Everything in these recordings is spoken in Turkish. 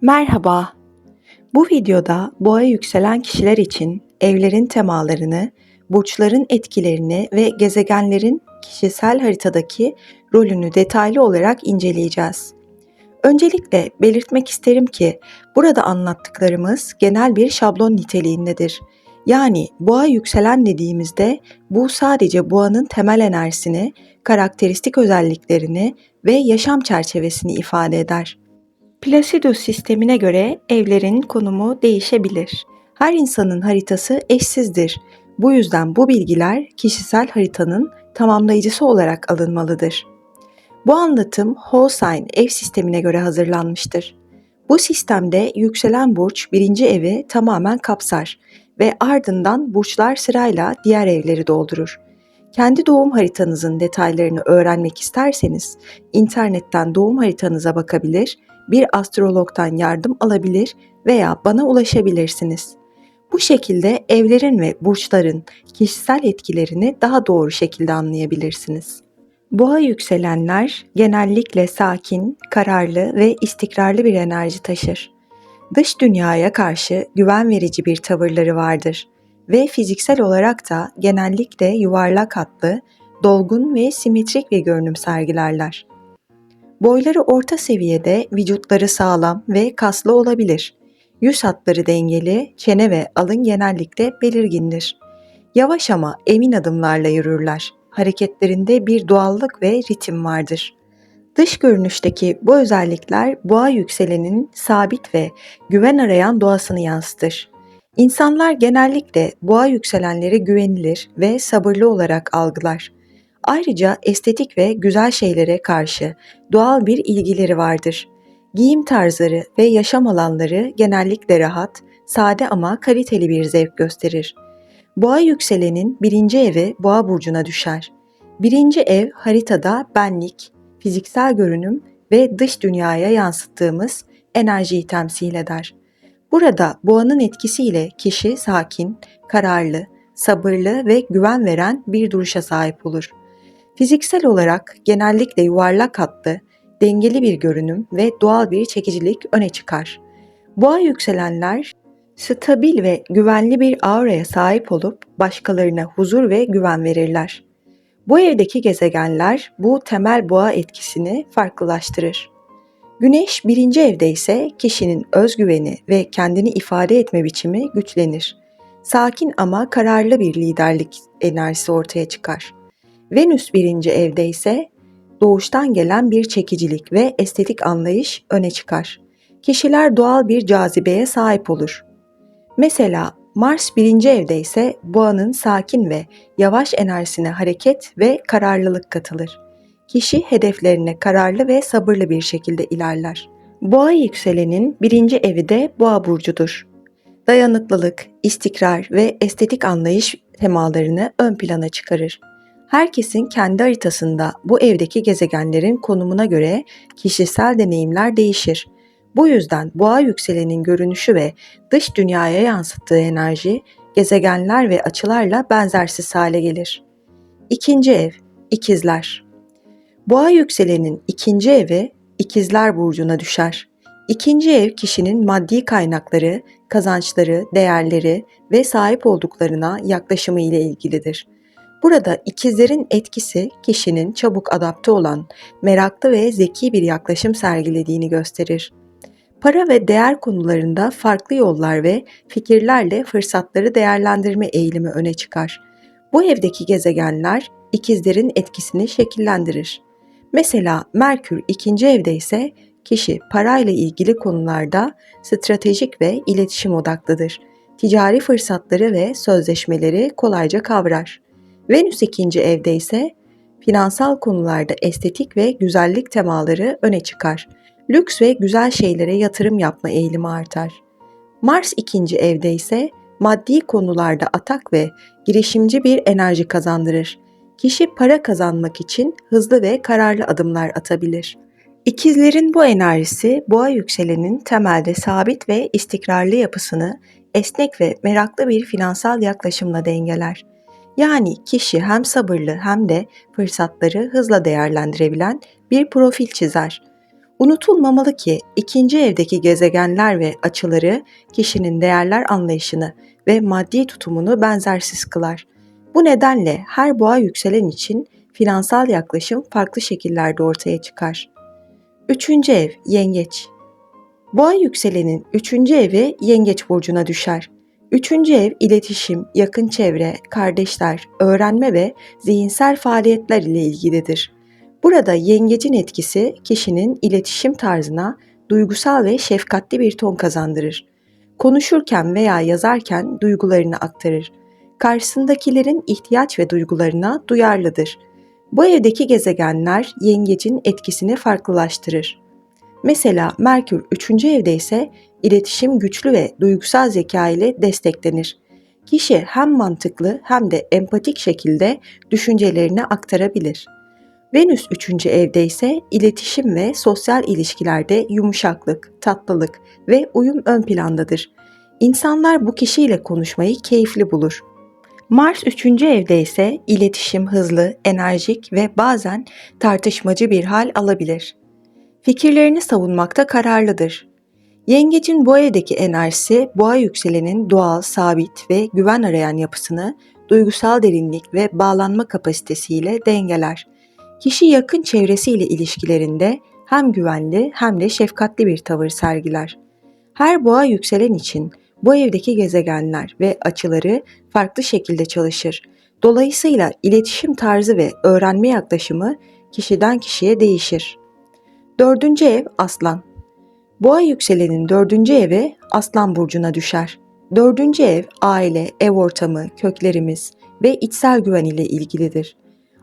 Merhaba. Bu videoda boğa yükselen kişiler için evlerin temalarını, burçların etkilerini ve gezegenlerin kişisel haritadaki rolünü detaylı olarak inceleyeceğiz. Öncelikle belirtmek isterim ki burada anlattıklarımız genel bir şablon niteliğindedir. Yani boğa yükselen dediğimizde bu sadece boğanın temel enerjisini, karakteristik özelliklerini ve yaşam çerçevesini ifade eder. Placidus sistemine göre evlerin konumu değişebilir. Her insanın haritası eşsizdir. Bu yüzden bu bilgiler kişisel haritanın tamamlayıcısı olarak alınmalıdır. Bu anlatım Holstein ev sistemine göre hazırlanmıştır. Bu sistemde yükselen burç birinci evi tamamen kapsar ve ardından burçlar sırayla diğer evleri doldurur. Kendi doğum haritanızın detaylarını öğrenmek isterseniz internetten doğum haritanıza bakabilir bir astrologdan yardım alabilir veya bana ulaşabilirsiniz. Bu şekilde evlerin ve burçların kişisel etkilerini daha doğru şekilde anlayabilirsiniz. Boğa yükselenler genellikle sakin, kararlı ve istikrarlı bir enerji taşır. Dış dünyaya karşı güven verici bir tavırları vardır ve fiziksel olarak da genellikle yuvarlak hatlı, dolgun ve simetrik bir görünüm sergilerler. Boyları orta seviyede, vücutları sağlam ve kaslı olabilir. Yüz hatları dengeli, çene ve alın genellikle belirgindir. Yavaş ama emin adımlarla yürürler. Hareketlerinde bir doğallık ve ritim vardır. Dış görünüşteki bu özellikler boğa yükselenin sabit ve güven arayan doğasını yansıtır. İnsanlar genellikle boğa yükselenleri güvenilir ve sabırlı olarak algılar. Ayrıca estetik ve güzel şeylere karşı doğal bir ilgileri vardır. Giyim tarzları ve yaşam alanları genellikle rahat, sade ama kaliteli bir zevk gösterir. Boğa yükselenin birinci evi boğa burcuna düşer. Birinci ev haritada benlik, fiziksel görünüm ve dış dünyaya yansıttığımız enerjiyi temsil eder. Burada boğanın etkisiyle kişi sakin, kararlı, sabırlı ve güven veren bir duruşa sahip olur. Fiziksel olarak genellikle yuvarlak hatlı, dengeli bir görünüm ve doğal bir çekicilik öne çıkar. Boğa yükselenler stabil ve güvenli bir auraya sahip olup başkalarına huzur ve güven verirler. Bu evdeki gezegenler bu temel boğa etkisini farklılaştırır. Güneş birinci evde ise kişinin özgüveni ve kendini ifade etme biçimi güçlenir. Sakin ama kararlı bir liderlik enerjisi ortaya çıkar. Venüs birinci evde ise doğuştan gelen bir çekicilik ve estetik anlayış öne çıkar. Kişiler doğal bir cazibeye sahip olur. Mesela Mars birinci evde ise boğanın sakin ve yavaş enerjisine hareket ve kararlılık katılır. Kişi hedeflerine kararlı ve sabırlı bir şekilde ilerler. Boğa yükselenin birinci evi de boğa burcudur. Dayanıklılık, istikrar ve estetik anlayış temalarını ön plana çıkarır. Herkesin kendi haritasında bu evdeki gezegenlerin konumuna göre kişisel deneyimler değişir. Bu yüzden boğa yükselenin görünüşü ve dış dünyaya yansıttığı enerji gezegenler ve açılarla benzersiz hale gelir. İkinci ev, ikizler. Boğa yükselenin ikinci evi ikizler burcuna düşer. İkinci ev kişinin maddi kaynakları, kazançları, değerleri ve sahip olduklarına yaklaşımı ile ilgilidir. Burada ikizlerin etkisi kişinin çabuk adapte olan, meraklı ve zeki bir yaklaşım sergilediğini gösterir. Para ve değer konularında farklı yollar ve fikirlerle fırsatları değerlendirme eğilimi öne çıkar. Bu evdeki gezegenler ikizlerin etkisini şekillendirir. Mesela Merkür ikinci evde ise kişi parayla ilgili konularda stratejik ve iletişim odaklıdır. Ticari fırsatları ve sözleşmeleri kolayca kavrar. Venüs ikinci evde ise finansal konularda estetik ve güzellik temaları öne çıkar. Lüks ve güzel şeylere yatırım yapma eğilimi artar. Mars ikinci evde ise maddi konularda atak ve girişimci bir enerji kazandırır. Kişi para kazanmak için hızlı ve kararlı adımlar atabilir. İkizlerin bu enerjisi boğa yükselenin temelde sabit ve istikrarlı yapısını esnek ve meraklı bir finansal yaklaşımla dengeler. Yani kişi hem sabırlı hem de fırsatları hızla değerlendirebilen bir profil çizer. Unutulmamalı ki ikinci evdeki gezegenler ve açıları kişinin değerler anlayışını ve maddi tutumunu benzersiz kılar. Bu nedenle her boğa yükselen için finansal yaklaşım farklı şekillerde ortaya çıkar. Üçüncü ev yengeç. Boğa yükselenin üçüncü evi yengeç burcuna düşer. Üçüncü ev iletişim, yakın çevre, kardeşler, öğrenme ve zihinsel faaliyetler ile ilgilidir. Burada yengecin etkisi kişinin iletişim tarzına duygusal ve şefkatli bir ton kazandırır. Konuşurken veya yazarken duygularını aktarır. Karşısındakilerin ihtiyaç ve duygularına duyarlıdır. Bu evdeki gezegenler yengecin etkisini farklılaştırır. Mesela Merkür 3. evde ise iletişim güçlü ve duygusal zeka ile desteklenir. Kişi hem mantıklı hem de empatik şekilde düşüncelerini aktarabilir. Venüs 3. evde ise iletişim ve sosyal ilişkilerde yumuşaklık, tatlılık ve uyum ön plandadır. İnsanlar bu kişiyle konuşmayı keyifli bulur. Mars 3. evde ise iletişim hızlı, enerjik ve bazen tartışmacı bir hal alabilir. Fikirlerini savunmakta kararlıdır. Yengecin bu evdeki enerjisi boğa yükselenin doğal, sabit ve güven arayan yapısını duygusal derinlik ve bağlanma kapasitesiyle dengeler. Kişi yakın çevresiyle ilişkilerinde hem güvenli hem de şefkatli bir tavır sergiler. Her boğa yükselen için bu evdeki gezegenler ve açıları farklı şekilde çalışır. Dolayısıyla iletişim tarzı ve öğrenme yaklaşımı kişiden kişiye değişir. Dördüncü ev Aslan. Boğa yükselenin dördüncü evi Aslan Burcu'na düşer. Dördüncü ev aile, ev ortamı, köklerimiz ve içsel güven ile ilgilidir.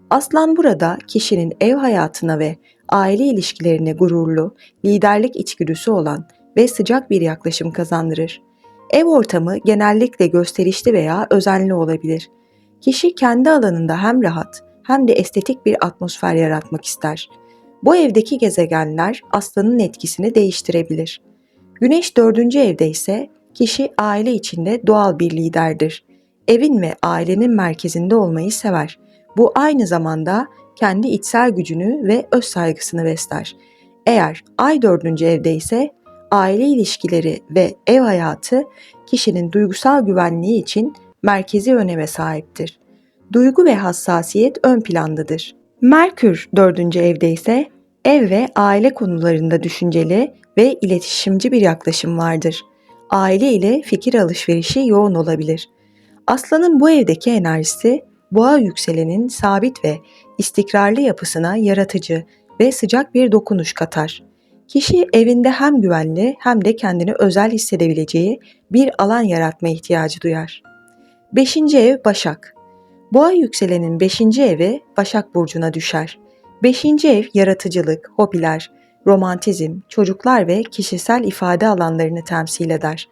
Aslan burada kişinin ev hayatına ve aile ilişkilerine gururlu, liderlik içgüdüsü olan ve sıcak bir yaklaşım kazandırır. Ev ortamı genellikle gösterişli veya özenli olabilir. Kişi kendi alanında hem rahat hem de estetik bir atmosfer yaratmak ister. Bu evdeki gezegenler aslanın etkisini değiştirebilir. Güneş dördüncü evde ise kişi aile içinde doğal bir liderdir. Evin ve ailenin merkezinde olmayı sever. Bu aynı zamanda kendi içsel gücünü ve öz saygısını besler. Eğer ay dördüncü evde ise aile ilişkileri ve ev hayatı kişinin duygusal güvenliği için merkezi öneme sahiptir. Duygu ve hassasiyet ön plandadır. Merkür dördüncü evde ise ev ve aile konularında düşünceli ve iletişimci bir yaklaşım vardır. Aile ile fikir alışverişi yoğun olabilir. Aslanın bu evdeki enerjisi boğa yükselenin sabit ve istikrarlı yapısına yaratıcı ve sıcak bir dokunuş katar. Kişi evinde hem güvenli hem de kendini özel hissedebileceği bir alan yaratma ihtiyacı duyar. 5. ev Başak. Boğa yükselenin 5. evi Başak burcuna düşer. 5. ev yaratıcılık, hobiler, romantizm, çocuklar ve kişisel ifade alanlarını temsil eder.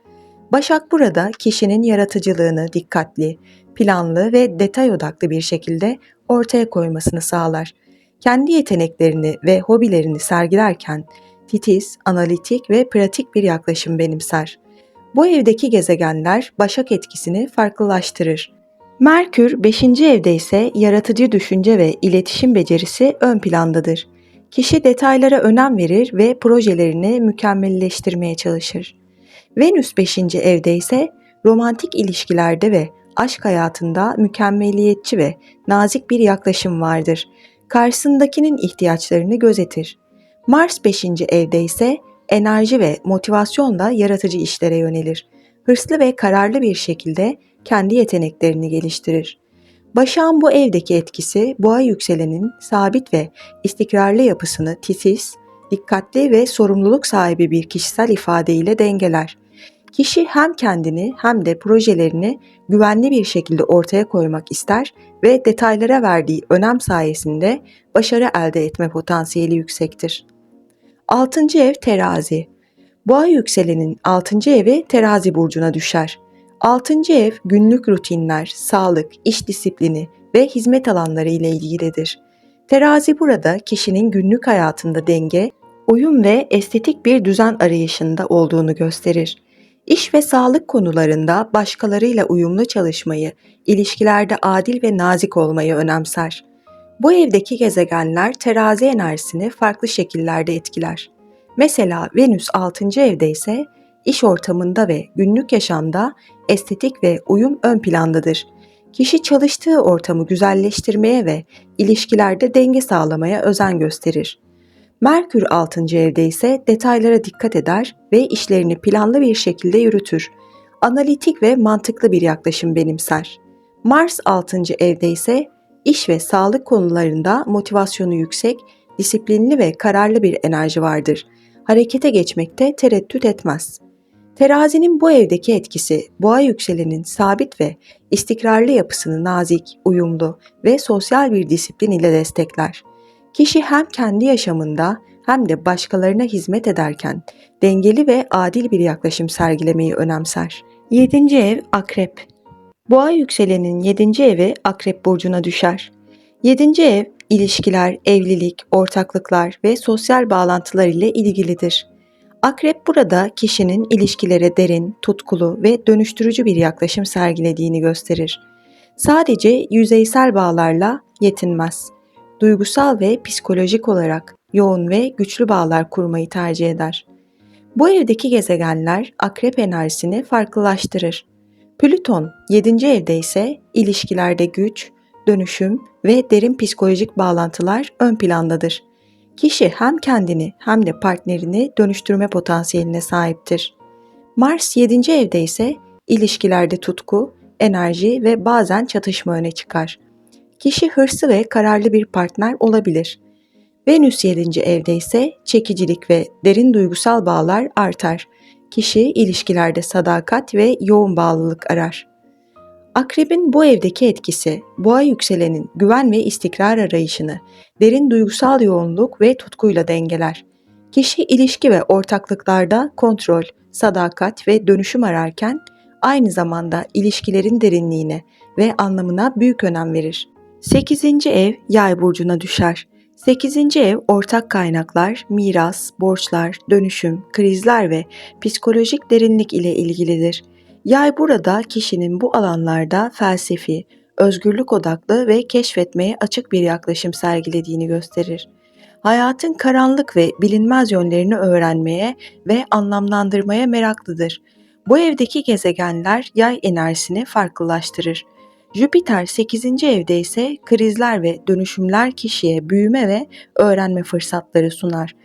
Başak burada kişinin yaratıcılığını dikkatli, planlı ve detay odaklı bir şekilde ortaya koymasını sağlar. Kendi yeteneklerini ve hobilerini sergilerken titiz, analitik ve pratik bir yaklaşım benimser. Bu evdeki gezegenler Başak etkisini farklılaştırır. Merkür 5. evde ise yaratıcı düşünce ve iletişim becerisi ön plandadır. Kişi detaylara önem verir ve projelerini mükemmelleştirmeye çalışır. Venüs 5. evde ise romantik ilişkilerde ve aşk hayatında mükemmeliyetçi ve nazik bir yaklaşım vardır. Karşısındakinin ihtiyaçlarını gözetir. Mars 5. evde ise enerji ve motivasyonla yaratıcı işlere yönelir. Hırslı ve kararlı bir şekilde kendi yeteneklerini geliştirir. Başak'ın bu evdeki etkisi boğa yükselenin sabit ve istikrarlı yapısını titiz, dikkatli ve sorumluluk sahibi bir kişisel ifadeyle dengeler. Kişi hem kendini hem de projelerini güvenli bir şekilde ortaya koymak ister ve detaylara verdiği önem sayesinde başarı elde etme potansiyeli yüksektir. 6. ev terazi. Boğa yükselenin 6. evi terazi burcuna düşer. 6. ev günlük rutinler, sağlık, iş disiplini ve hizmet alanları ile ilgilidir. Terazi burada kişinin günlük hayatında denge, uyum ve estetik bir düzen arayışında olduğunu gösterir. İş ve sağlık konularında başkalarıyla uyumlu çalışmayı, ilişkilerde adil ve nazik olmayı önemser. Bu evdeki gezegenler terazi enerjisini farklı şekillerde etkiler. Mesela Venüs 6. evde ise iş ortamında ve günlük yaşamda estetik ve uyum ön plandadır. Kişi çalıştığı ortamı güzelleştirmeye ve ilişkilerde denge sağlamaya özen gösterir. Merkür 6. evde ise detaylara dikkat eder ve işlerini planlı bir şekilde yürütür. Analitik ve mantıklı bir yaklaşım benimser. Mars 6. evde ise iş ve sağlık konularında motivasyonu yüksek, disiplinli ve kararlı bir enerji vardır. Harekete geçmekte tereddüt etmez. Terazinin bu evdeki etkisi boğa yükselenin sabit ve istikrarlı yapısını nazik, uyumlu ve sosyal bir disiplin ile destekler. Kişi hem kendi yaşamında hem de başkalarına hizmet ederken dengeli ve adil bir yaklaşım sergilemeyi önemser. 7. ev Akrep Boğa yükselenin 7. evi Akrep burcuna düşer. 7. ev ilişkiler, evlilik, ortaklıklar ve sosyal bağlantılar ile ilgilidir. Akrep burada kişinin ilişkilere derin, tutkulu ve dönüştürücü bir yaklaşım sergilediğini gösterir. Sadece yüzeysel bağlarla yetinmez. Duygusal ve psikolojik olarak yoğun ve güçlü bağlar kurmayı tercih eder. Bu evdeki gezegenler akrep enerjisini farklılaştırır. Plüton 7. evde ise ilişkilerde güç, dönüşüm ve derin psikolojik bağlantılar ön plandadır. Kişi hem kendini hem de partnerini dönüştürme potansiyeline sahiptir. Mars 7. evde ise ilişkilerde tutku, enerji ve bazen çatışma öne çıkar. Kişi hırslı ve kararlı bir partner olabilir. Venüs 7. evde ise çekicilik ve derin duygusal bağlar artar. Kişi ilişkilerde sadakat ve yoğun bağlılık arar. Akrebin bu evdeki etkisi, boğa yükselenin güven ve istikrar arayışını, derin duygusal yoğunluk ve tutkuyla dengeler. Kişi ilişki ve ortaklıklarda kontrol, sadakat ve dönüşüm ararken aynı zamanda ilişkilerin derinliğine ve anlamına büyük önem verir. 8. ev yay burcuna düşer. 8. ev ortak kaynaklar, miras, borçlar, dönüşüm, krizler ve psikolojik derinlik ile ilgilidir. Yay burada kişinin bu alanlarda felsefi, özgürlük odaklı ve keşfetmeye açık bir yaklaşım sergilediğini gösterir. Hayatın karanlık ve bilinmez yönlerini öğrenmeye ve anlamlandırmaya meraklıdır. Bu evdeki gezegenler yay enerjisini farklılaştırır. Jüpiter 8. evde ise krizler ve dönüşümler kişiye büyüme ve öğrenme fırsatları sunar.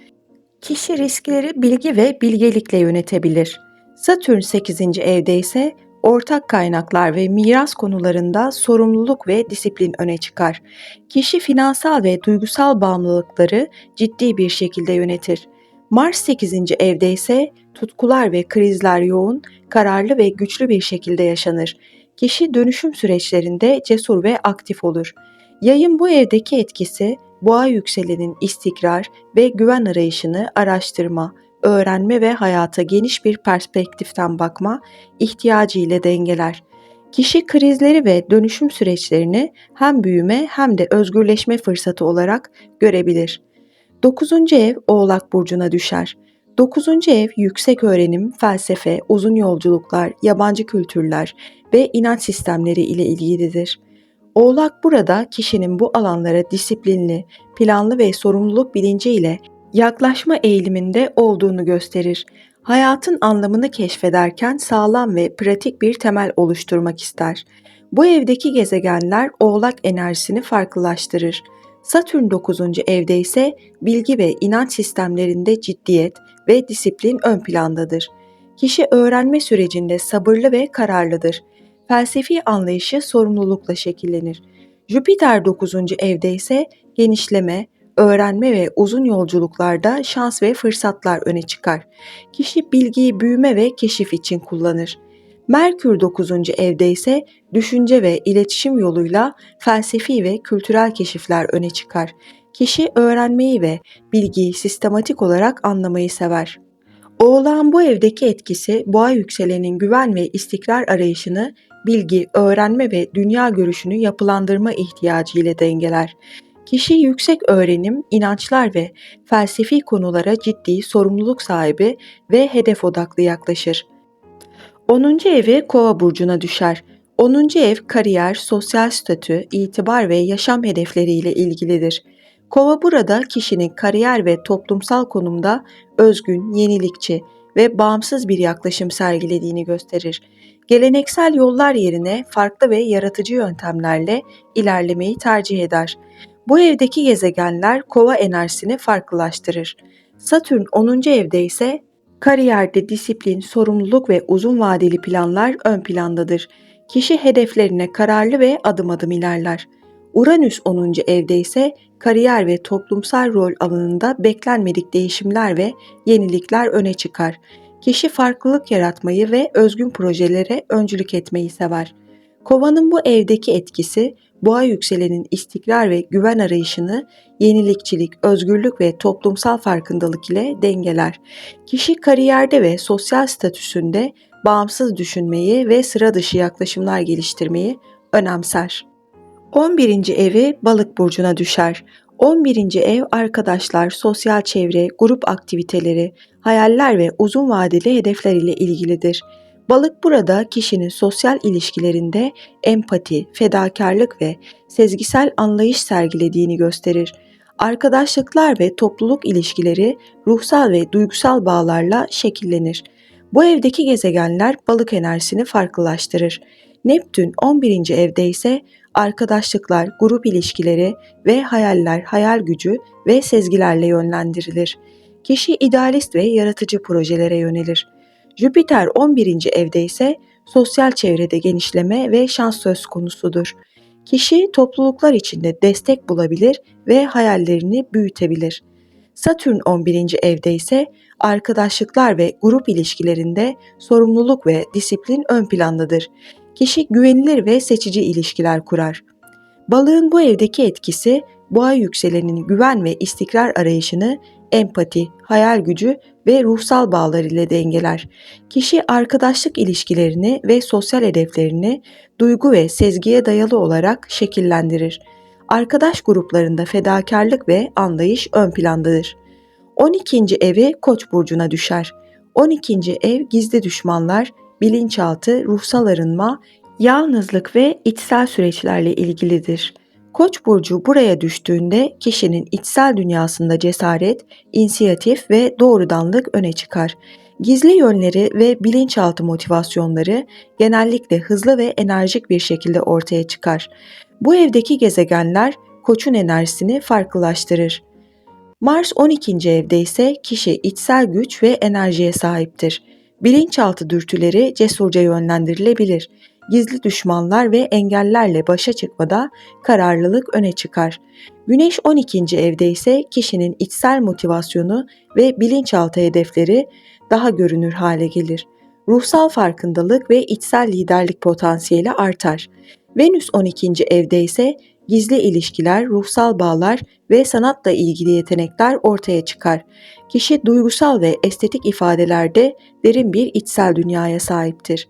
Kişi riskleri bilgi ve bilgelikle yönetebilir. Satürn 8. evde ise ortak kaynaklar ve miras konularında sorumluluk ve disiplin öne çıkar. Kişi finansal ve duygusal bağımlılıkları ciddi bir şekilde yönetir. Mars 8. evde ise tutkular ve krizler yoğun, kararlı ve güçlü bir şekilde yaşanır. Kişi dönüşüm süreçlerinde cesur ve aktif olur. Yayın bu evdeki etkisi boğa yükselenin istikrar ve güven arayışını araştırma, öğrenme ve hayata geniş bir perspektiften bakma ihtiyacı ile dengeler. Kişi krizleri ve dönüşüm süreçlerini hem büyüme hem de özgürleşme fırsatı olarak görebilir. 9. ev Oğlak burcuna düşer. 9. ev yüksek öğrenim, felsefe, uzun yolculuklar, yabancı kültürler ve inanç sistemleri ile ilgilidir. Oğlak burada kişinin bu alanlara disiplinli, planlı ve sorumluluk bilinci ile yaklaşma eğiliminde olduğunu gösterir. Hayatın anlamını keşfederken sağlam ve pratik bir temel oluşturmak ister. Bu evdeki gezegenler Oğlak enerjisini farklılaştırır. Satürn 9. evde ise bilgi ve inanç sistemlerinde ciddiyet ve disiplin ön plandadır. Kişi öğrenme sürecinde sabırlı ve kararlıdır. Felsefi anlayışı sorumlulukla şekillenir. Jüpiter 9. evde ise genişleme, öğrenme ve uzun yolculuklarda şans ve fırsatlar öne çıkar. Kişi bilgiyi büyüme ve keşif için kullanır. Merkür 9. evde ise düşünce ve iletişim yoluyla felsefi ve kültürel keşifler öne çıkar. Kişi öğrenmeyi ve bilgiyi sistematik olarak anlamayı sever. Oğlan bu evdeki etkisi boğa yükselenin güven ve istikrar arayışını bilgi, öğrenme ve dünya görüşünü yapılandırma ihtiyacı ile dengeler. Kişi yüksek öğrenim, inançlar ve felsefi konulara ciddi sorumluluk sahibi ve hedef odaklı yaklaşır. 10. evi Kova burcuna düşer. 10. ev kariyer, sosyal statü, itibar ve yaşam hedefleriyle ilgilidir. Kova burada kişinin kariyer ve toplumsal konumda özgün, yenilikçi ve bağımsız bir yaklaşım sergilediğini gösterir. Geleneksel yollar yerine farklı ve yaratıcı yöntemlerle ilerlemeyi tercih eder. Bu evdeki gezegenler kova enerjisini farklılaştırır. Satürn 10. evde ise kariyerde disiplin, sorumluluk ve uzun vadeli planlar ön plandadır. Kişi hedeflerine kararlı ve adım adım ilerler. Uranüs 10. evde ise kariyer ve toplumsal rol alanında beklenmedik değişimler ve yenilikler öne çıkar. Kişi farklılık yaratmayı ve özgün projelere öncülük etmeyi sever. Kovanın bu evdeki etkisi boğa yükselenin istikrar ve güven arayışını yenilikçilik, özgürlük ve toplumsal farkındalık ile dengeler. Kişi kariyerde ve sosyal statüsünde bağımsız düşünmeyi ve sıra dışı yaklaşımlar geliştirmeyi önemser. 11. evi balık burcuna düşer. 11. ev arkadaşlar, sosyal çevre, grup aktiviteleri, hayaller ve uzun vadeli hedefler ile ilgilidir. Balık burada kişinin sosyal ilişkilerinde empati, fedakarlık ve sezgisel anlayış sergilediğini gösterir. Arkadaşlıklar ve topluluk ilişkileri ruhsal ve duygusal bağlarla şekillenir. Bu evdeki gezegenler balık enerjisini farklılaştırır. Neptün 11. evde ise arkadaşlıklar, grup ilişkileri ve hayaller, hayal gücü ve sezgilerle yönlendirilir. Kişi idealist ve yaratıcı projelere yönelir. Jüpiter 11. evde ise sosyal çevrede genişleme ve şans söz konusudur. Kişi topluluklar içinde destek bulabilir ve hayallerini büyütebilir. Satürn 11. evde ise arkadaşlıklar ve grup ilişkilerinde sorumluluk ve disiplin ön plandadır. Kişi güvenilir ve seçici ilişkiler kurar. Balığın bu evdeki etkisi boğa yükselenin güven ve istikrar arayışını empati, hayal gücü ve ruhsal bağlar ile dengeler. Kişi arkadaşlık ilişkilerini ve sosyal hedeflerini duygu ve sezgiye dayalı olarak şekillendirir. Arkadaş gruplarında fedakarlık ve anlayış ön plandadır. 12. evi Koç burcuna düşer. 12. ev gizli düşmanlar, bilinçaltı, ruhsal arınma, yalnızlık ve içsel süreçlerle ilgilidir. Koç burcu buraya düştüğünde kişinin içsel dünyasında cesaret, inisiyatif ve doğrudanlık öne çıkar. Gizli yönleri ve bilinçaltı motivasyonları genellikle hızlı ve enerjik bir şekilde ortaya çıkar. Bu evdeki gezegenler Koç'un enerjisini farklılaştırır. Mars 12. evde ise kişi içsel güç ve enerjiye sahiptir. Bilinçaltı dürtüleri cesurca yönlendirilebilir gizli düşmanlar ve engellerle başa çıkmada kararlılık öne çıkar. Güneş 12. evde ise kişinin içsel motivasyonu ve bilinçaltı hedefleri daha görünür hale gelir. Ruhsal farkındalık ve içsel liderlik potansiyeli artar. Venüs 12. evde ise gizli ilişkiler, ruhsal bağlar ve sanatla ilgili yetenekler ortaya çıkar. Kişi duygusal ve estetik ifadelerde derin bir içsel dünyaya sahiptir.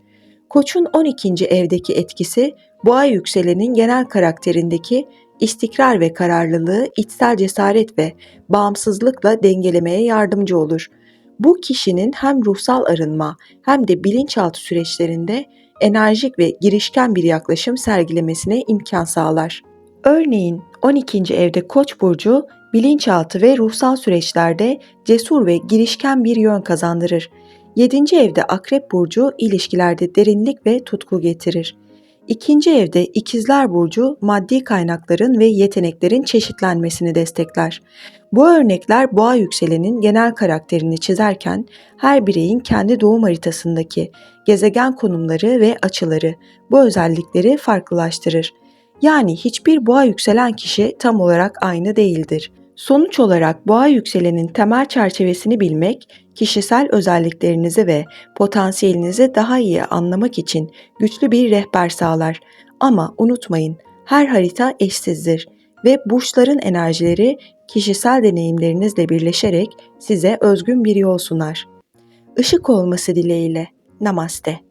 Koç'un 12. evdeki etkisi boğa yükselenin genel karakterindeki istikrar ve kararlılığı içsel cesaret ve bağımsızlıkla dengelemeye yardımcı olur. Bu kişinin hem ruhsal arınma hem de bilinçaltı süreçlerinde enerjik ve girişken bir yaklaşım sergilemesine imkan sağlar. Örneğin 12. evde Koç burcu bilinçaltı ve ruhsal süreçlerde cesur ve girişken bir yön kazandırır. 7. evde Akrep burcu ilişkilerde derinlik ve tutku getirir. İkinci evde İkizler burcu maddi kaynakların ve yeteneklerin çeşitlenmesini destekler. Bu örnekler boğa yükselenin genel karakterini çizerken her bireyin kendi doğum haritasındaki gezegen konumları ve açıları bu özellikleri farklılaştırır. Yani hiçbir boğa yükselen kişi tam olarak aynı değildir. Sonuç olarak boğa yükselenin temel çerçevesini bilmek, kişisel özelliklerinizi ve potansiyelinizi daha iyi anlamak için güçlü bir rehber sağlar. Ama unutmayın, her harita eşsizdir ve burçların enerjileri kişisel deneyimlerinizle birleşerek size özgün bir yol sunar. Işık olması dileğiyle. Namaste.